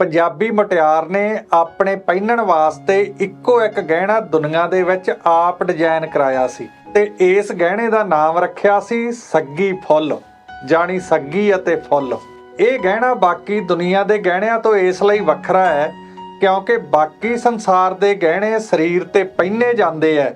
ਪੰਜਾਬੀ ਮੁਟਿਆਰ ਨੇ ਆਪਣੇ ਪਹਿਨਣ ਵਾਸਤੇ ਇੱਕੋ ਇੱਕ ਗਹਿਣਾ ਦੁਨੀਆ ਦੇ ਵਿੱਚ ਆਪ ਡਿਜ਼ਾਈਨ ਕਰਾਇਆ ਸੀ ਤੇ ਇਸ ਗਹਿਣੇ ਦਾ ਨਾਮ ਰੱਖਿਆ ਸੀ ਸੱਗੀ ਫੁੱਲ, ਜਾਣੀ ਸੱਗੀ ਅਤੇ ਫੁੱਲ। ਇਹ ਗਹਿਣਾ ਬਾਕੀ ਦੁਨੀਆ ਦੇ ਗਹਿਣਿਆਂ ਤੋਂ ਇਸ ਲਈ ਵੱਖਰਾ ਹੈ ਕਿਉਂਕਿ ਬਾਕੀ ਸੰਸਾਰ ਦੇ ਗਹਿਣੇ ਸਰੀਰ ਤੇ ਪਹਿਨੇ ਜਾਂਦੇ ਐ,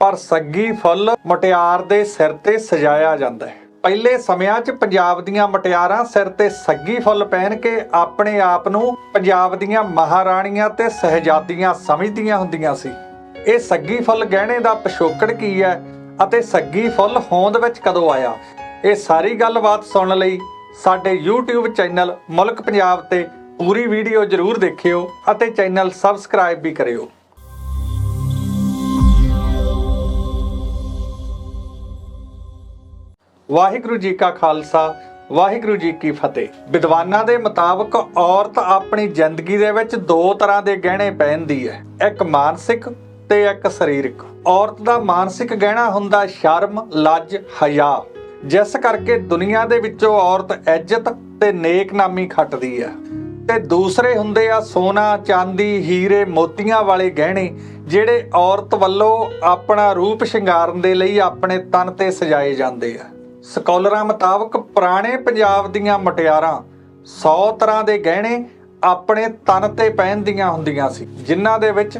ਪਰ ਸੱਗੀ ਫੁੱਲ ਮੁਟਿਆਰ ਦੇ ਸਿਰ ਤੇ ਸਜਾਇਆ ਜਾਂਦਾ ਹੈ। ਪਹਿਲੇ ਸਮਿਆਂ 'ਚ ਪੰਜਾਬ ਦੀਆਂ ਮੁਟਿਆਰਾਂ ਸਿਰ ਤੇ ਸੱਗੀ ਫੁੱਲ ਪਹਿਨ ਕੇ ਆਪਣੇ ਆਪ ਨੂੰ ਪੰਜਾਬ ਦੀਆਂ ਮਹਾਰਾਣੀਆਂ ਤੇ ਸਹਿਜਾਦੀਆਂ ਸਮਝਦੀਆਂ ਹੁੰਦੀਆਂ ਸੀ। ਇਹ ਸੱਗੀ ਫੁੱਲ ਗਹਿਣੇ ਦਾ ਪਿਛੋਕੜ ਕੀ ਹੈ ਅਤੇ ਸੱਗੀ ਫੁੱਲ ਹੋਂਦ ਵਿੱਚ ਕਦੋਂ ਆਇਆ? ਇਹ ਸਾਰੀ ਗੱਲਬਾਤ ਸੁਣਨ ਲਈ ਸਾਡੇ YouTube ਚੈਨਲ ਮੁਲਕ ਪੰਜਾਬ ਤੇ ਪੂਰੀ ਵੀਡੀਓ ਜ਼ਰੂਰ ਦੇਖਿਓ ਅਤੇ ਚੈਨਲ ਸਬਸਕ੍ਰਾਈਬ ਵੀ ਕਰਿਓ। ਵਾਹਿਗੁਰੂ ਜੀ ਕਾ ਖਾਲਸਾ, ਵਾਹਿਗੁਰੂ ਜੀ ਕੀ ਫਤਿਹ। ਵਿਦਵਾਨਾਂ ਦੇ ਮੁਤਾਬਕ ਔਰਤ ਆਪਣੀ ਜ਼ਿੰਦਗੀ ਦੇ ਵਿੱਚ ਦੋ ਤਰ੍ਹਾਂ ਦੇ ਗਹਿਣੇ ਪਹਿਨਦੀ ਹੈ, ਇੱਕ ਮਾਨਸਿਕ ਤੇ ਇੱਕ ਸਰੀਰਕ। ਔਰਤ ਦਾ ਮਾਨਸਿਕ ਗਹਿਣਾ ਹੁੰਦਾ ਸ਼ਰਮ, ਲੱਜ, ਹਯਾ। ਜਿਸ ਕਰਕੇ ਦੁਨੀਆ ਦੇ ਵਿੱਚੋਂ ਔਰਤ ਇੱਜ਼ਤ ਤੇ ਨੇਕਨਾਮੀ ਖੱਟਦੀ ਹੈ। ਤੇ ਦੂਸਰੇ ਹੁੰਦੇ ਆ ਸੋਨਾ, ਚਾਂਦੀ, ਹੀਰੇ, ਮੋਤੀਆਂ ਵਾਲੇ ਗਹਿਣੇ, ਜਿਹੜੇ ਔਰਤ ਵੱਲੋਂ ਆਪਣਾ ਰੂਪ ਸ਼ਿੰਗਾਰਨ ਦੇ ਲਈ ਆਪਣੇ ਤਨ ਤੇ ਸਜਾਏ ਜਾਂਦੇ ਆ। ਸਕਾਲਰਾਂ ਮੁਤਾਬਕ ਪੁਰਾਣੇ ਪੰਜਾਬ ਦੀਆਂ ਮੁਟਿਆਰਾਂ 100 ਤਰ੍ਹਾਂ ਦੇ ਗਹਿਣੇ ਆਪਣੇ ਤਨ ਤੇ ਪਹਿਨਦੀਆਂ ਹੁੰਦੀਆਂ ਸੀ, ਜਿਨ੍ਹਾਂ ਦੇ ਵਿੱਚ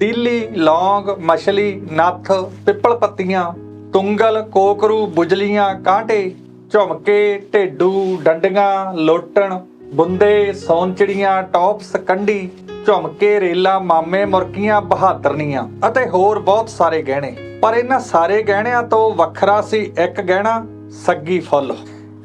ਤੀਲੀ, ਲੌਂਗ, ਮਛਲੀ, ਨੱਥ, ਪਿੱਪਲ ਪੱਤੀਆਂ, ਤੁੰਗਲ, ਕੋਕਰੂ, ਬੁਜਲੀਆਂ, ਕਾਂਟੇ, ਝੁਮਕੇ, ਢੇਡੂ, ਡੰਡੀਆਂ, ਲੋਟਣ, ਬੁੰਦੇ, ਸੌਂਚੜੀਆਂ, ਟੌਪਸ, ਕੰਢੀ, ਝੁਮਕੇ, ਰੇਲਾ, ਮਾਮੇ, ਮੁਰਕੀਆਂ, ਬਹਾਦਰਨੀਆਂ ਅਤੇ ਹੋਰ ਬਹੁਤ ਸਾਰੇ ਗਹਿਣੇ। ਪਰ ਇਹਨਾਂ ਸਾਰੇ ਗਹਿਣਿਆਂ ਤੋਂ ਵੱਖਰਾ ਸੀ ਇੱਕ ਗਹਿਣਾ ਸੱਗੀ ਫੁੱਲ।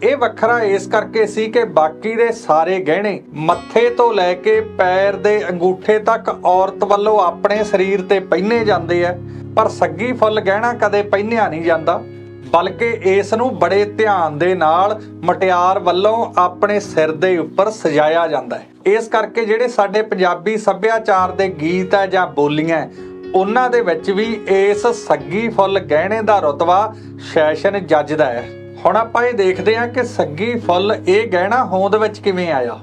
ਇਹ ਵੱਖਰਾ ਇਸ ਕਰਕੇ ਸੀ ਕਿ ਬਾਕੀ ਦੇ ਸਾਰੇ ਗਹਿਣੇ ਮੱਥੇ ਤੋਂ ਲੈ ਕੇ ਪੈਰ ਦੇ ਅੰਗੂਠੇ ਤੱਕ ਔਰਤ ਵੱਲੋਂ ਆਪਣੇ ਸਰੀਰ ਤੇ ਪਹਿਨੇ ਜਾਂਦੇ ਆ, ਪਰ ਸੱਗੀ ਫੁੱਲ ਗਹਿਣਾ ਕਦੇ ਪਹਿਨਿਆ ਨਹੀਂ ਜਾਂਦਾ, ਬਲਕਿ ਇਸ ਨੂੰ ਬੜੇ ਧਿਆਨ ਦੇ ਨਾਲ ਮਟਿਆਰ ਵੱਲੋਂ ਆਪਣੇ ਸਿਰ ਦੇ ਉੱਪਰ ਸਜਾਇਆ ਜਾਂਦਾ ਹੈ। ਇਸ ਕਰਕੇ ਜਿਹੜੇ ਸਾਡੇ ਪੰਜਾਬੀ ਸੱਭਿਆਚਾਰ ਦੇ ਗੀਤ ਹੈ ਜਾਂ ਬੋਲੀਆਂ ਉਹਨਾਂ ਦੇ ਵਿੱਚ ਵੀ ਇਸ ਸੱਗੀ ਫੁੱਲ ਗਹਿਣੇ ਦਾ ਰਤਬਾ ਸ਼ੈਸ਼ਨ ਜੱਜ ਦਾ ਹੈ। ਹੁਣ ਆਪਾਂ ਇਹ ਦੇਖਦੇ ਹਾਂ ਕਿ ਸੱਗੀ ਫੁੱਲ ਇਹ ਗਹਿਣਾ ਹੋਂਦ ਵਿੱਚ ਕਿਵੇਂ ਆਇਆ।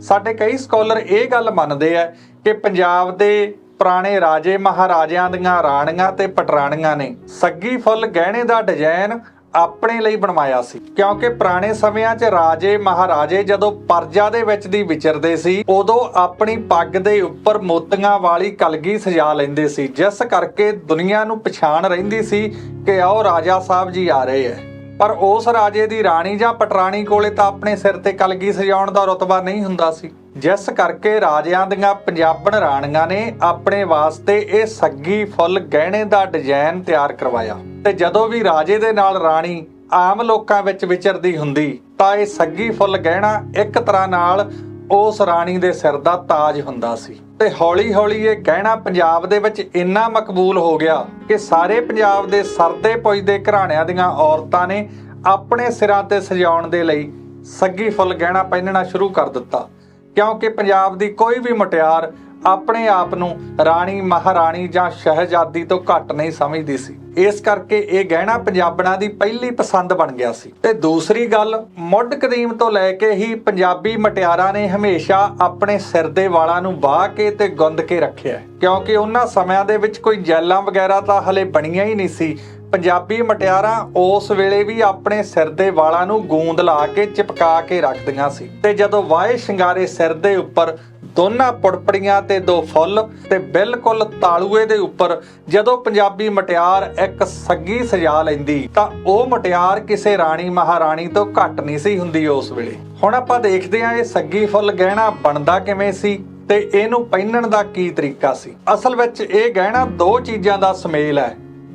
ਸਾਡੇ ਕਈ ਸਕਾਲਰ ਇਹ ਗੱਲ ਮੰਨਦੇ ਆ ਕਿ ਪੰਜਾਬ ਦੇ ਪੁਰਾਣੇ ਰਾਜੇ ਮਹਾਰਾਜਿਆਂ ਦੀਆਂ ਰਾਣੀਆਂ ਤੇ ਪਟਰਾਣੀਆਂ ਨੇ। ਸੱਗੀ ਫੁੱਲ ਗਹਿਣੇ ਦਾ ਡਿਜ਼ਾਈਨ ਆਪਣੇ ਲਈ ਬਣਵਾਇਆ ਸੀ। ਕਿਉਂਕਿ ਪੁਰਾਣੇ ਸਮਿਆਂ 'ਚ ਰਾਜੇ ਮਹਾਰਾਜੇ ਜਦੋਂ ਪਰਜਾ ਦੇ ਵਿੱਚ ਦੀ ਵਿਚਰਦੇ ਸੀ, ਉਦੋਂ ਆਪਣੀ ਪੱਗ ਦੇ ਉੱਪਰ ਮੋਤੀਆਂ ਵਾਲੀ ਕਲਗੀ ਸਜਾ ਲੈਂਦੇ ਸੀ। ਜਿਸ ਕਰਕੇ ਦੁਨੀਆ ਨੂੰ ਪਛਾਣ ਰਹਿੰਦੀ ਸੀ ਕਿ ਆਓ ਰਾਜਾ ਸਾਹਿਬ ਜੀ ਆ ਰਹੇ ਐ ਪਰ ਉਸ ਰਾਜੇ ਦੀ ਰਾਣੀ ਜਾਂ ਪਟਰਾਣੀ ਕੋਲੇ ਤਾਂ ਆਪਣੇ ਸਿਰ ਤੇ ਕਲਗੀ ਸਜਾਉਣ ਦਾ ਰਤਬਾ ਨਹੀਂ ਹੁੰਦਾ ਸੀ। ਜਿਸ ਕਰਕੇ ਰਾਜਿਆਂ ਦੀਆਂ ਪੰਜਾਬਣ ਰਾਣੀਆਂ ਨੇ ਆਪਣੇ ਵਾਸਤੇ ਇਹ ਸੱਗੀ ਫੁੱਲ ਗਹਿਣੇ ਦਾ ਡਿਜ਼ਾਈਨ ਤਿਆਰ ਕਰਵਾਇਆ। ਤੇ ਜਦੋਂ ਵੀ ਰਾਜੇ ਦੇ ਨਾਲ ਰਾਣੀ ਆਮ ਲੋਕਾਂ ਵਿੱਚ ਵਿਚਰਦੀ ਹੁੰਦੀ, ਤਾਂ ਇਹ ਸੱਗੀ ਫੁੱਲ ਗਹਿਣਾ ਇੱਕ ਤਰ੍ਹਾਂ ਨਾਲ ਉਸ ਰਾਣੀ ਦੇ ਸਿਰ ਦਾ ਤਾਜ ਹੁੰਦਾ ਸੀ। ਤੇ ਹੌਲੀ-ਹੌਲੀ ਇਹ ਗਹਿਣਾ ਪੰਜਾਬ ਦੇ ਵਿੱਚ ਇੰਨਾ ਮਕਬੂਲ ਹੋ ਗਿਆ ਕਿ ਸਾਰੇ ਪੰਜਾਬ ਦੇ ਸਰਦੇ ਪੁੱਜਦੇ ਘਰਾਣਿਆਂ ਦੀਆਂ ਔਰਤਾਂ ਨੇ ਆਪਣੇ ਸਿਰਾਂ ਤੇ ਸਜਾਉਣ ਦੇ ਲਈ ਸੱਗੀ ਫੁੱਲ ਗਹਿਣਾ ਪਹਿਨਣਾ ਸ਼ੁਰੂ ਕਰ ਦਿੱਤਾ। ਕਿਉਂਕਿ ਪੰਜਾਬ ਦੀ ਕੋਈ ਵੀ ਮੁਟਿਆਰ ਆਪਣੇ ਆਪ ਨੂੰ ਰਾਣੀ, ਮਹਾਰਾਣੀ ਜਾਂ ਸ਼ਹਿਜ਼ਾਦੀ ਤੋਂ ਘੱਟ ਨਹੀਂ ਸਮਝਦੀ ਸੀ। ਇਸ ਕਰਕੇ ਇਹ ਗਹਿਣਾ ਪੰਜਾਬਣਾਂ ਦੀ ਪਹਿਲੀ ਪਸੰਦ ਬਣ ਗਿਆ ਸੀ। ਤੇ ਦੂਸਰੀ ਗੱਲ, ਮੁੱਢ ਕਦੀਮ ਤੋਂ ਲੈ ਕੇ ਹੀ ਪੰਜਾਬੀ ਮਟਿਆਰਾਂ ਨੇ ਹਮੇਸ਼ਾ ਆਪਣੇ ਸਿਰ ਦੇ ਵਾਲਾਂ ਨੂੰ ਬਾਹ ਕੇ ਤੇ ਗੁੰਦ ਕੇ ਰੱਖਿਆ ਕਿਉਂਕਿ ਉਹਨਾਂ ਸਮਿਆਂ ਦੇ ਵਿੱਚ ਕੋਈ ਜੈਲਾਂ ਵਗੈਰਾ ਤਾਂ ਹਲੇ ਬਣੀਆਂ ਹੀ ਨਹੀਂ ਸੀ। ਪੰਜਾਬੀ ਮਟਿਆਰਾਂ ਉਸ ਵੇਲੇ ਵੀ ਆਪਣੇ ਸਿਰ ਦੇ ਵਾਲਾਂ ਨੂੰ ਗੂੰਦ ਲਾ ਕੇ ਚਿਪਕਾ ਕੇ ਰੱਖਦੀਆਂ ਸੀ। ਤੇ ਜਦੋਂ ਵਾਏ ਸ਼ਿੰਗਾਰੇ ਸਿਰ ਦੇ ਉੱਪਰ ਦੋਨਾਂ ਪੁੜਪੜੀਆਂ ਤੇ ਦੋ ਫੁੱਲ ਤੇ ਬਿਲਕੁਲ ਤਾਲੂਏ ਦੇ ਉੱਪਰ ਜਦੋਂ ਪੰਜਾਬੀ ਮਟਿਆਰ ਇੱਕ ਸੱਗੀ ਸਜਾ ਲੈਂਦੀ ਤਾਂ ਉਹ ਮਟਿਆਰ ਕਿਸੇ ਰਾਣੀ ਮਹਾਰਾਣੀ ਤੋਂ ਘੱਟ ਨਹੀਂ ਸੀ ਹੁੰਦੀ ਉਸ ਵੇਲੇ। ਹੁਣ ਆਪਾਂ ਦੇਖਦੇ ਹਾਂ ਇਹ ਸੱਗੀ ਫੁੱਲ ਗਹਿਣਾ ਬਣਦਾ ਕਿਵੇਂ ਸੀ ਤੇ ਇਹਨੂੰ ਪਹਿਨਣ ਦਾ ਕੀ ਤਰੀਕਾ ਸੀ। ਅਸਲ ਵਿੱਚ ਇਹ ਗਹਿਣਾ ਦੋ ਚੀਜ਼ਾਂ ਦਾ ਸੁਮੇਲ ਹੈ,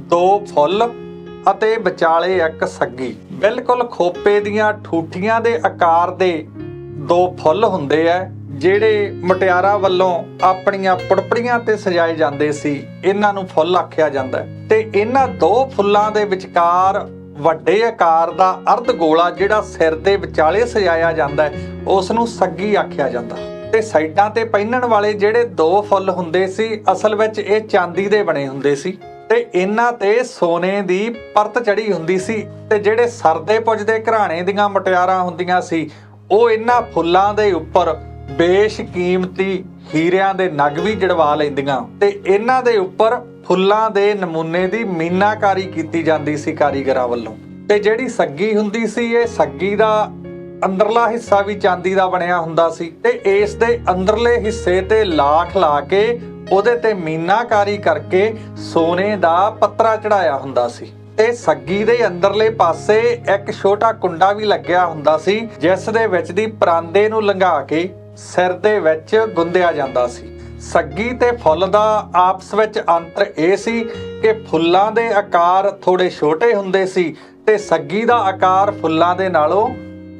ਦੋ ਫੁੱਲ ਅਤੇ ਵਿਚਾਲੇ ਇੱਕ ਸੱਗੀ। ਬਿਲਕੁਲ ਖੋਪੇ ਦੀਆਂ ਠੂਠੀਆਂ ਦੇ ਆਕਾਰ ਦੇ ਦੋ ਫੁੱਲ ਹੁੰਦੇ ਆ। ਜਿਹੜੇ ਮਟਿਆਰਾਂ ਵੱਲੋਂ ਆਪਣੀਆਂ ਪੁੜਪੜੀਆਂ ਤੇ ਸਜਾਏ ਜਾਂਦੇ ਸੀ, ਇਹਨਾਂ ਨੂੰ ਫੁੱਲ ਆਖਿਆ ਜਾਂਦਾ ਤੇ ਇਹਨਾਂ ਦੋ ਫੁੱਲਾਂ ਦੇ ਵਿਚਕਾਰ ਵੱਡੇ ਆਕਾਰ ਦਾ ਅਰਧ ਗੋਲਾ ਜਿਹੜਾ ਸਿਰ ਦੇ ਵਿਚਾਲੇ ਸਜਾਇਆ ਜਾਂਦਾ ਹੈ ਉਸ ਨੂੰ ਸੱਗੀ ਆਖਿਆ ਜਾਂਦਾ ਤੇ ਸਾਈਡਾਂ ਤੇ ਪਹਿਨਣ ਵਾਲੇ ਜਿਹੜੇ ਦੋ ਫੁੱਲ ਹੁੰਦੇ ਸੀ, ਅਸਲ ਵਿੱਚ ਇਹ ਚਾਂਦੀ ਦੇ ਬਣੇ ਹੁੰਦੇ ਸੀ। ਤੇ ਇਹਨਾਂ ਤੇ ਸੋਨੇ ਦੀ ਪਰਤ ਚੜੀ ਹੁੰਦੀ ਸੀ ਤੇ ਜਿਹੜੇ ਸਰਦੇ ਪੁੱਜਦੇ ਘਰਾਣੇ ਦੀਆਂ ਮਟਿਆਰਾਂ ਹੁੰਦੀਆਂ ਸੀ, ਉਹ ਇਹਨਾਂ ਫੁੱਲਾਂ ਦੇ ਉੱਪਰ ਬੇਸ਼ਕੀਮਤੀ ਹੀਰਿਆਂ ਦੇ ਨਗ ਵੀ ਜੜਵਾ ਲੈਂਦੀਆਂ ਤੇ ਇਹਨਾਂ ਦੇ ਉੱਪਰ ਫੁੱਲਾਂ ਦੇ ਨਮੂਨੇ ਦੀ ਮੀਨਾਕਾਰੀ ਕੀਤੀ ਜਾਂਦੀ ਸੀ ਕਾਰੀਗਰਾਂ ਵੱਲੋਂ। ਤੇ ਜਿਹੜੀ ਸੱਗੀ ਹੁੰਦੀ ਸੀ, ਇਹ ਸੱਗੀ ਦਾ ਅੰਦਰਲਾ ਹਿੱਸਾ ਵੀ ਚਾਂਦੀ ਦਾ ਬਣਿਆ ਹੁੰਦਾ ਸੀ ਤੇ ਇਸ ਦੇ ਅੰਦਰਲੇ ਹਿੱਸੇ ਤੇ ਲਾਖ ਲਾ ਕੇ ਉਹਦੇ ਤੇ ਮੀਨਾਕਾਰੀ ਕਰਕੇ ਸੋਨੇ ਦਾ ਪੱਤਰਾ ਚੜਾਇਆ ਹੁੰਦਾ ਸੀ। ਤੇ ਸੱਗੀ ਦੇ ਅੰਦਰਲੇ ਪਾਸੇ ਇੱਕ ਛੋਟਾ ਕੁੰਡਾ ਵੀ ਲੱਗਿਆ ਹੁੰਦਾ ਸੀ, ਜਿਸ ਦੇ ਵਿੱਚ ਦੀ ਪਰਾਂਦੇ ਨੂੰ ਲੰਘਾ ਕੇ ਸਿਰ ਦੇ ਵਿੱਚ ਗੁੰਦਿਆ ਜਾਂਦਾ ਸੀ। ਸੱਗੀ ਤੇ ਫੁੱਲ ਦਾ ਆਪਸ ਵਿੱਚ ਅੰਤਰ ਇਹ ਸੀ ਕਿ ਫੁੱਲਾਂ ਦੇ ਆਕਾਰ ਥੋੜੇ ਛੋਟੇ ਹੁੰਦੇ ਸੀ ਤੇ ਸੱਗੀ ਦਾ ਆਕਾਰ ਫੁੱਲਾਂ ਦੇ ਨਾਲੋਂ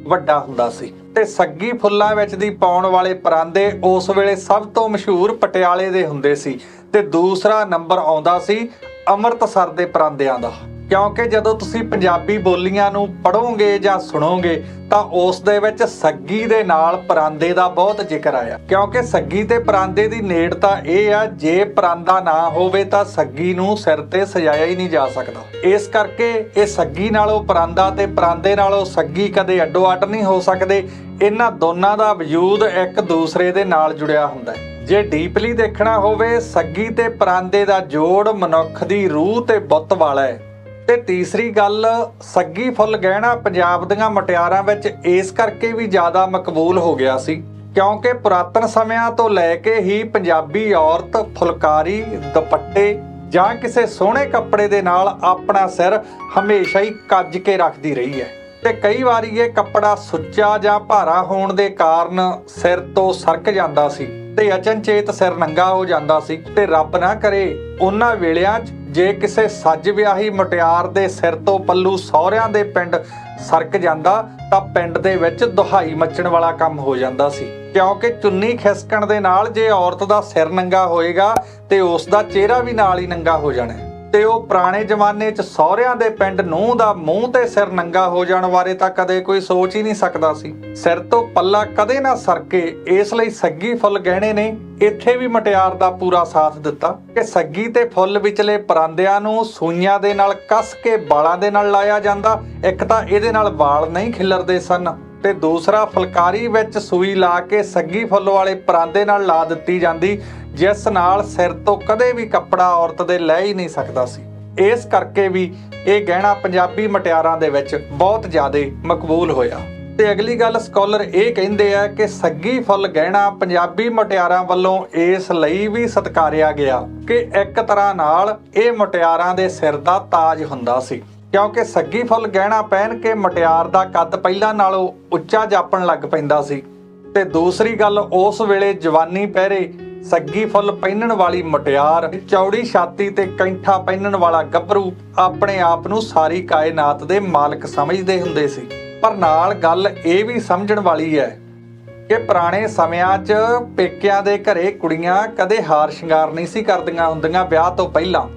ਵੱਡਾ ਹੁੰਦਾ ਸੀ। ਤੇ ਸੱਗੀ ਫੁੱਲਾਂ ਵਿੱਚ ਦੀ ਪਾਉਣ ਵਾਲੇ ਪਰਾਂਦੇ ਉਸ ਵੇਲੇ ਸਭ ਤੋਂ ਮਸ਼ਹੂਰ ਪਟਿਆਲੇ ਦੇ ਹੁੰਦੇ ਸੀ ਤੇ ਦੂਸਰਾ ਨੰਬਰ ਆਉਂਦਾ ਸੀ ਅੰਮ੍ਰਿਤਸਰ ਦੇ ਪਰਾਂਦਿਆਂ ਦਾ। ਕਿਉਂਕਿ ਜਦੋਂ ਤੁਸੀਂ ਪੰਜਾਬੀ ਬੋਲੀਆਂ ਨੂੰ ਪੜ੍ਹੋਗੇ ਜਾਂ ਸੁਣੋਗੇ, ਤਾਂ ਉਸ ਦੇ ਵਿੱਚ ਸੱਗੀ ਦੇ ਨਾਲ ਪਰਾਂਦੇ ਦਾ ਬਹੁਤ ਜ਼ਿਕਰ ਆਇਆ। ਕਿਉਂਕਿ ਸੱਗੀ ਤੇ ਪਰਾਂਦੇ ਦੀ ਨੇੜਤਾ ਇਹ ਆ, ਜੇ ਪਰਾਂਦਾ ਨਾ ਹੋਵੇ ਤਾਂ ਸੱਗੀ ਨੂੰ ਸਿਰ ਤੇ ਸਜਾਇਆ ਹੀ ਨਹੀਂ ਜਾ ਸਕਦਾ। ਇਸ ਕਰਕੇ ਇਹ ਸੱਗੀ ਨਾਲੋਂ ਪਰਾਂਦਾ ਤੇ ਪਰਾਂਦੇ ਨਾਲੋਂ ਸੱਗੀ ਕਦੇ ਅੱਡੋ ਅੱਡ ਨਹੀਂ ਹੋ ਸਕਦੇ। ਇਹਨਾਂ ਦੋਨਾਂ ਦਾ ਵਜੂਦ ਇੱਕ ਦੂਸਰੇ ਦੇ ਨਾਲ ਜੁੜਿਆ ਹੁੰਦਾ ਹੈ। ਜੇ ਡੀਪਲੀ ਦੇਖਣਾ ਹੋਵੇ, ਸੱਗੀ ਤੇ ਪਰਾਂਦੇ ਦਾ ਜੋੜ ਮਨੁੱਖ ਦੀ ਰੂਹ ਤੇ ਬੁੱਤ ਵਾਲਾ ਹੈ। ਤੇ ਤੀਸਰੀ ਗੱਲ, ਸੱਗੀ ਫੁੱਲ ਗਹਿਣਾ ਪੰਜਾਬ ਦੀਆਂ ਮਟਿਆਰਾਂ ਵਿੱਚ ਇਸ ਕਰਕੇ ਵੀ ਜ਼ਿਆਦਾ ਮਕਬੂਲ ਹੋ ਗਿਆ ਸੀ, ਕਿਉਂਕਿ ਪੁਰਾਤਨ ਸਮਿਆਂ ਤੋਂ ਲੈ ਕੇ ਹੀ ਪੰਜਾਬੀ ਔਰਤ ਫੁਲਕਾਰੀ, ਦੁਪੱਟੇ ਜਾਂ ਕਿਸੇ ਸੋਹਣੇ ਕੱਪੜੇ ਦੇ ਨਾਲ ਆਪਣਾ ਸਿਰ ਹਮੇਸ਼ਾ ਹੀ ਕੱਜ ਕੇ ਰੱਖਦੀ ਰਹੀ ਹੈ। ਤੇ ਕਈ ਵਾਰੀ ਇਹ ਕੱਪੜਾ ਸੁੱਚਾ ਜਾਂ ਭਾਰਾ ਹੋਣ ਦੇ ਕਾਰਨ ਸਿਰ ਤੋਂ ਸਰਕ ਜਾਂਦਾ ਸੀ ਤੇ ਅਚਨਚੇਤ ਸਿਰ ਨੰਗਾ ਹੋ ਜਾਂਦਾ ਸੀ ਤੇ ਰੱਬ ਨਾ ਕਰੇ ਉਹਨਾਂ ਵੇਲਿਆਂ 'ਚ ਜੇ ਕਿਸੇ ਸੱਜ ਵਿਆਹੀ ਮੁਟਿਆਰ ਦੇ ਸਿਰ ਤੋਂ ਪੱਲੂ ਸਹੁਰਿਆਂ ਦੇ ਪਿੰਡ ਸਰਕ ਜਾਂਦਾ, ਤਾਂ ਪਿੰਡ ਦੇ ਵਿੱਚ ਦੁਹਾਈ ਮੱਚਣ ਵਾਲਾ ਕੰਮ ਹੋ ਜਾਂਦਾ ਸੀ। ਕਿਉਂਕਿ ਚੁੰਨੀ ਖਿਸਕਣ ਦੇ ਨਾਲ ਜੇ ਔਰਤ ਦਾ ਸਿਰ ਨੰਗਾ ਹੋਏਗਾ, ਤੇ ਉਸ ਦਾ ਚਿਹਰਾ ਵੀ ਨਾਲ ਹੀ ਨੰਗਾ ਹੋ ਜਾਣਾ ਤੇ ਉਹ ਪੁਰਾਣੇ ਜ਼ਮਾਨੇ 'ਚ ਸਹੁਰਿਆਂ ਦੇ ਪਿੰਡ ਨੂੰਹ ਦਾ ਮੂੰਹ ਤੇ ਸਿਰ ਨੰਗਾ ਹੋ ਜਾਣ ਬਾਰੇ ਤਾਂ ਕਦੇ ਕੋਈ ਸੋਚ ਹੀ ਨਹੀਂ ਸਕਦਾ ਸੀ। ਸਿਰ ਤੋਂ ਪੱਲਾ ਕਦੇ ਨਾ ਸਰਕੇ, ਇਸ ਲਈ ਸੱਗੀ ਫੁੱਲ ਗਹਿਣੇ ਨੇ ਇੱਥੇ ਵੀ ਮਟਿਆਰ ਦਾ ਪੂਰਾ ਸਾਥ ਦਿੱਤਾ। ਕਿ ਸੱਗੀ ਤੇ ਫੁੱਲ ਵਿਚਲੇ ਪਰਾਂਦਿਆਂ ਨੂੰ ਸੂਈਆਂ ਦੇ ਨਾਲ ਕੱਸ ਕੇ ਵਾਲਾਂ ਦੇ ਨਾਲ ਲਾਇਆ ਜਾਂਦਾ, ਇੱਕ ਤਾਂ ਇਹਦੇ ਨਾਲ ਵਾਲ ਨਹੀਂ ਖਿਲਰਦੇ ਸਨ। ਤੇ ਦੂਸਰਾ ਫੁਲਕਾਰੀ ਵਿੱਚ ਸੂਈ ਲਾ ਕੇ ਸੱਗੀ ਫੁੱਲ ਵਾਲੇ ਪਰਾਂਦੇ ਨਾਲ ਲਾ ਦਿੱਤੀ ਜਾਂਦੀ, ਜਿਸ ਨਾਲ ਸਿਰ ਤੋਂ ਕਦੇ ਵੀ ਕੱਪੜਾ ਔਰਤ ਦੇ ਲੈ ਹੀ ਨਹੀਂ ਸਕਦਾ ਸੀ। ਇਸ ਕਰਕੇ ਵੀ ਇਹ ਗਹਿਣਾ ਪੰਜਾਬੀ ਮਟਿਆਰਾਂ ਦੇ ਵਿੱਚ ਬਹੁਤ ਜ਼ਿਆਦਾ ਮਕਬੂਲ ਹੋਇਆ। ਤੇ ਅਗਲੀ ਗੱਲ ਸਕਾਲਰ ਇਹ ਕਹਿੰਦੇ ਆ ਕਿ ਸੱਗੀ ਫੁੱਲ ਗਹਿਣਾ ਪੰਜਾਬੀ ਮਟਿਆਰਾਂ ਵੱਲੋਂ ਇਸ ਲਈ ਵੀ ਸਤਿਕਾਰਿਆ ਗਿਆ ਕਿ ਇੱਕ ਤਰ੍ਹਾਂ ਨਾਲ ਇਹ ਮਟਿਆਰਾਂ ਦੇ ਸਿਰ ਦਾ ਤਾਜ ਹੁੰਦਾ ਸੀ। ਕਿਉਂਕਿ ਸੱਗੀ ਫੁੱਲ ਗਹਿਣਾ ਪਹਿਨ ਕੇ ਮਟਿਆਰ ਦਾ ਕੱਦ ਪਹਿਲਾਂ ਨਾਲੋਂ ਉੱਚਾ ਜਾਪਣ ਲੱਗ ਪੈਂਦਾ ਸੀ। ਤੇ ਦੂਸਰੀ ਗੱਲ, ਉਸ ਵੇਲੇ ਜਵਾਨੀ ਪਹਿਰੇ ਸੱਗੀ ਫੁੱਲ ਪਹਿਨਣ ਵਾਲੀ ਮਟਿਆਰ, ਚੌੜੀ ਛਾਤੀ ਤੇ ਕੈਂਠਾ ਪਹਿਨਣ ਵਾਲਾ ਗੱਭਰੂ ਆਪਣੇ ਆਪ ਨੂੰ ਸਾਰੀ ਕਾਇਨਾਤ ਦੇ ਮਾਲਕ ਸਮਝਦੇ ਹੁੰਦੇ ਸੀ। ਪਰ ਨਾਲ ਗੱਲ ਇਹ ਵੀ ਸਮਝਣ ਵਾਲੀ ਹੈ ਕਿ ਪੁਰਾਣੇ ਸਮਿਆਂ 'ਚ ਪੇਕਿਆਂ ਦੇ ਘਰੇ ਕੁੜੀਆਂ ਕਦੇ ਹਾਰ ਸ਼ਿੰਗਾਰ ਨਹੀਂ ਸੀ ਕਰਦੀਆਂ ਹੁੰਦੀਆਂ ਵਿਆਹ ਤੋਂ ਪਹਿਲਾਂ।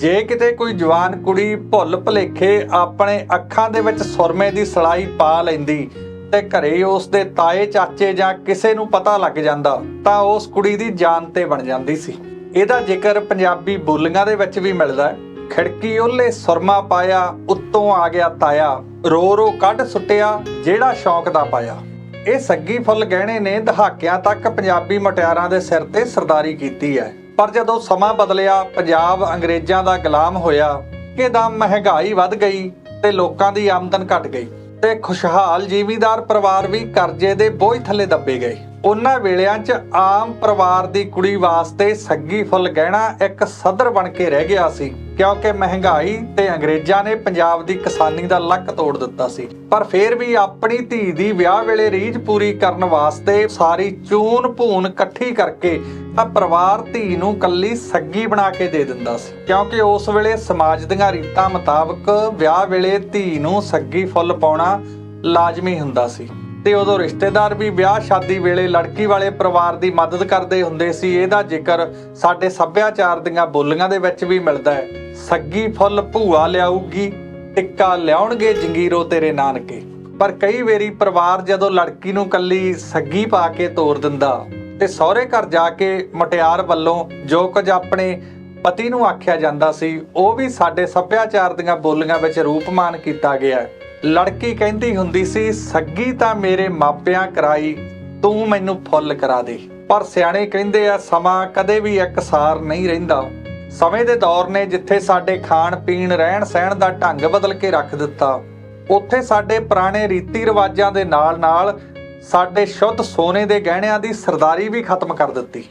ਜੇ ਕਿਤੇ ਕੋਈ ਜਵਾਨ ਕੁੜੀ ਭੁੱਲ ਭੁਲੇਖੇ ਆਪਣੇ ਅੱਖਾਂ ਦੇ ਵਿੱਚ ਸੁਰਮੇ ਦੀ ਸਲਾਈ ਪਾ ਲੈਂਦੀ ਤੇ ਘਰੇ ਉਸ ਦੇ ਤਾਏ, ਚਾਚੇ ਜਾਂ ਕਿਸੇ ਨੂੰ ਪਤਾ ਲੱਗ ਜਾਂਦਾ, ਤਾਂ ਉਸ ਕੁੜੀ ਦੀ ਜਾਨ ਤੇ ਬਣ ਜਾਂਦੀ ਸੀ। ਇਹਦਾ ਜ਼ਿਕਰ ਪੰਜਾਬੀ ਬੋਲੀਆਂ ਦੇ ਵਿੱਚ ਵੀ ਮਿਲਦਾ ਹੈ। ਖਿੜਕੀ ਉਹਲੇ ਸੁਰਮਾ ਪਾਇਆ, ਉੱਤੋਂ ਆ ਗਿਆ ਤਾਇਆ। ਰੋ ਰੋ ਕੱਢ ਸੁੱਟਿਆ, ਜਿਹੜਾ ਸ਼ੌਂਕ ਦਾ ਪਾਇਆ। ਇਹ ਸੱਗੀ ਫੁੱਲ ਗਹਿਣੇ ਨੇ ਦਹਾਕਿਆਂ ਤੱਕ ਪੰਜਾਬੀ ਮਟਿਆਰਾਂ ਦੇ ਸਿਰ ਤੇ ਸਰਦਾਰੀ ਕੀਤੀ ਹੈ। ਪਰ ਜਦੋਂ ਸਮਾਂ ਬਦਲਿਆ, ਪੰਜਾਬ ਅੰਗਰੇਜ਼ਾਂ ਦਾ ਗੁਲਾਮ ਹੋਇਆ ਕਿ ਇੱਕਦਮ ਮਹਿੰਗਾਈ ਵੱਧ ਗਈ ਤੇ ਲੋਕਾਂ ਦੀ ਆਮਦਨ ਘਟ ਗਈ ਤੇ ਖੁਸ਼ਹਾਲ ਜ਼ਿਮੀਦਾਰ ਪਰਿਵਾਰ ਵੀ ਕਰਜ਼ੇ ਦੇ ਬੋਝ ਥੱਲੇ ਦੱਬੇ ਗਏ। ਉਹਨਾਂ ਵੇਲਿਆਂ 'ਚ ਆਮ ਪਰਿਵਾਰ ਦੀ ਕੁੜੀ ਵਾਸਤੇ ਸੱਗੀ ਫੁੱਲ ਗਹਿਣਾ ਇੱਕ ਸਦਰ ਬਣ ਕੇ ਰਹਿ ਗਿਆ ਸੀ, ਕਿਉਂਕਿ ਮਹਿੰਗਾਈ ਤੇ ਅੰਗਰੇਜ਼ਾਂ ਨੇ ਪੰਜਾਬ ਦੀ ਕਿਸਾਨੀ ਦਾ ਲੱਕ ਤੋੜ ਦਿੱਤਾ ਸੀ। ਪਰ ਫਿਰ ਵੀ ਆਪਣੀ ਧੀ ਦੀ ਵਿਆਹ ਵੇਲੇ ਰੀਝ ਪੂਰੀ ਕਰਨ ਵਾਸਤੇ ਸਾਰੀ ਚੂਨ ਭੂਨ ਇਕੱਠੀ ਕਰਕੇ ਆ ਪਰਿਵਾਰ ਧੀ ਨੂੰ ਕੱਲੀ ਸੱਗੀ ਬਣਾ ਕੇ ਦੇ ਦਿੰਦਾ ਸੀ। ਕਿਉਂਕਿ ਉਸ ਵੇਲੇ ਸਮਾਜ ਦੀਆਂ ਰੀਤਾਂ ਮੁਤਾਬਕ ਵਿਆਹ ਵੇਲੇ ਧੀ ਨੂੰ ਸੱਗੀ ਫੁੱਲ ਪਾਉਣਾ ਲਾਜ਼ਮੀ ਹੁੰਦਾ ਸੀ। ਤੇ ਉਦੋਂ ਰਿਸ਼ਤੇਦਾਰ ਵੀ ਵਿਆਹ ਸ਼ਾਦੀ ਵੇਲੇ ਲੜਕੀ ਵਾਲੇ ਪਰਿਵਾਰ ਦੀ ਮਦਦ ਕਰਦੇ ਹੁੰਦੇ ਸੀ। ਇਹਦਾ ਜ਼ਿਕਰ ਸਾਡੇ ਸੱਭਿਆਚਾਰ ਦੀਆਂ ਬੋਲੀਆਂ ਦੇ ਵਿੱਚ ਵੀ ਮਿਲਦਾ ਹੈ। ਸੱਗੀ ਫੁੱਲ ਭੂਆ ਲਿਆਊਗੀ, ਟਿੱਕਾ ਲਿਆਉਣਗੇ ਜੰਗੀਰੋ ਤੇਰੇ ਨਾਨਕੇ। ਪਰ ਕਈ ਵਾਰੀ ਪਰਿਵਾਰ ਜਦੋਂ ਲੜਕੀ ਨੂੰ ਕੱਲੀ ਸੱਗੀ ਪਾ ਕੇ ਤੋਰ ਦਿੰਦਾ ਤੇ ਸਹੁਰੇ ਘਰ ਜਾ ਕੇ ਮਟਿਆਰ ਵੱਲੋਂ ਜੋ ਕੁਝ ਆਪਣੇ ਪਤੀ ਨੂੰ ਆਖਿਆ ਜਾਂਦਾ ਸੀ, ਉਹ ਵੀ ਸਾਡੇ ਸੱਭਿਆਚਾਰ ਦੀਆਂ ਬੋਲੀਆਂ ਵਿੱਚ ਰੂਪਮਾਨ ਕੀਤਾ ਗਿਆ ਹੈ। ਲੜਕੀ ਕਹਿੰਦੀ ਹੁੰਦੀ ਸੀ, ਸੱਗੀ ਤਾਂ ਮੇਰੇ ਮਾਪਿਆਂ ਕਰਾਈ, ਤੂੰ ਮੈਨੂੰ ਫੁੱਲ ਕਰਾ ਦੇ। ਪਰ ਸਿਆਣੇ ਕਹਿੰਦੇ ਆ, ਸਮਾਂ ਕਦੇ ਵੀ ਇੱਕਸਾਰ ਨਹੀਂ ਰਹਿੰਦਾ। ਸਮੇਂ ਦੇ ਦੌਰ ਨੇ ਜਿੱਥੇ ਸਾਡੇ ਖਾਣ ਪੀਣ, ਰਹਿਣ ਸਹਿਣ ਦਾ ਢੰਗ ਬਦਲ ਕੇ ਰੱਖ ਦਿੱਤਾ। ਉੱਥੇ ਸਾਡੇ ਪੁਰਾਣੇ ਰੀਤੀ ਰਿਵਾਜਾਂ ਦੇ ਨਾਲ-ਨਾਲ ਸਾਡੇ ਸ਼ੁੱਧ ਸੋਨੇ ਦੇ ਗਹਿਣਿਆਂ ਦੀ ਸਰਦਾਰੀ ਵੀ ਖਤਮ ਕਰ ਦਿੱਤੀ।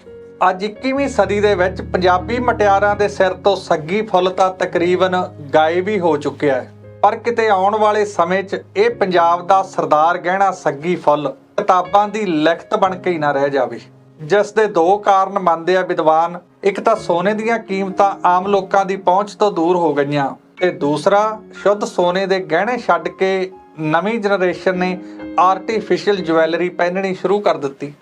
ਅੱਜ 21ਵੀਂ ਸਦੀ ਦੇ ਵਿੱਚ ਪੰਜਾਬੀ ਮਟਿਆਰਾਂ ਦੇ ਸਿਰ ਤੋਂ ਸੱਗੀ ਫੁੱਲ ਤਾਂ ਤਕਰੀਬਨ ਗਾਇਬ ਹੀ ਹੋ ਚੁੱਕਿਆ ਹੈ। ਪਰ ਕਿਤੇ ਆਉਣ ਵਾਲੇ ਸਮੇਂ 'ਚ ਇਹ ਪੰਜਾਬ ਦਾ ਸਰਦਾਰ ਗਹਿਣਾ ਸੱਗੀ ਫੁੱਲ ਕਿਤਾਬਾਂ ਦੀ ਲਿਖਤ ਬਣ ਕੇ ਹੀ ਨਾ ਰਹਿ ਜਾਵੇ। ਜਿਸ ਦੇ ਦੋ ਕਾਰਨ ਮੰਨਦੇ ਆ ਵਿਦਵਾਨ, ਇੱਕ ਤਾਂ ਸੋਨੇ ਦੀਆਂ ਕੀਮਤਾਂ ਆਮ ਲੋਕਾਂ ਦੀ ਪਹੁੰਚ ਤੋਂ ਦੂਰ ਹੋ ਗਈਆਂ ਤੇ ਦੂਸਰਾ, ਸ਼ੁੱਧ ਸੋਨੇ ਦੇ ਗਹਿਣੇ ਛੱਡ ਕੇ ਨਵੀਂ ਜਨਰੇਸ਼ਨ ਨੇ ਆਰਟੀਫੀਸ਼ੀਅਲ ਜੁਐਲਰੀ ਪਹਿਨਣੀ ਸ਼ੁਰੂ ਕਰ ਦਿੱਤੀ।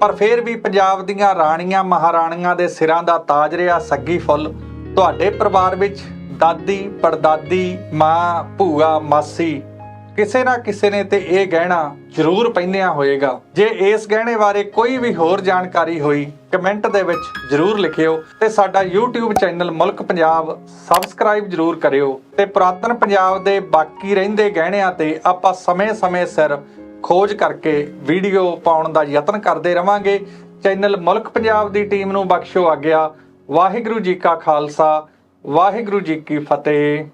ਪਰ ਫਿਰ ਵੀ ਪੰਜਾਬ ਦੀਆਂ ਰਾਣੀਆਂ ਮਹਾਰਾਣੀਆਂ ਦੇ ਸਿਰਾਂ ਦਾ ਤਾਜ ਰਿਹਾ ਸੱਗੀ ਫੁੱਲ। ਤੁਹਾਡੇ ਪਰਿਵਾਰ ਵਿੱਚ ਦਾਦੀ, ਪੜਦਾਦੀ, ਮਾਂ, ਭੂਆ, ਮਾਸੀ, ਕਿਸੇ ਨਾ ਕਿਸੇ ਨੇ ਤੇ ਇਹ ਗਹਿਣਾ ਜ਼ਰੂਰ ਪਹਿਨਿਆ ਹੋਏਗਾ। ਜੇ ਇਸ ਗਹਿਣੇ ਬਾਰੇ ਕੋਈ ਵੀ ਹੋਰ ਜਾਣਕਾਰੀ ਹੋਈ, ਕਮੈਂਟ ਦੇ ਵਿੱਚ ਜ਼ਰੂਰ ਲਿਖਿਓ ਤੇ ਸਾਡਾ YouTube ਚੈਨਲ ਮੁਲਕ ਪੰਜਾਬ ਸਬਸਕ੍ਰਾਈਬ ਜ਼ਰੂਰ ਕਰਿਓ ਤੇ ਪੁਰਾਤਨ ਪੰਜਾਬ ਦੇ ਬਾਕੀ ਰਹਿੰਦੇ ਗਹਿਣਿਆਂ ਤੇ ਆਪਾਂ ਸਮੇਂ-ਸਮੇਂ ਸਿਰ ਖੋਜ ਕਰਕੇ ਵੀਡੀਓ ਪਾਉਣ ਦਾ ਯਤਨ ਕਰਦੇ ਰਵਾਂਗੇ। ਚੈਨਲ ਮੁਲਕ ਪੰਜਾਬ ਦੀ ਟੀਮ ਨੂੰ ਬਖਸ਼ੋ ਆਗਿਆ। ਵਾਹਿਗੁਰੂ ਜੀ ਕਾ ਖਾਲਸਾ। ਵਾਹਿਗੁਰੂ ਜੀ ਕੀ ਫਤਿਹ।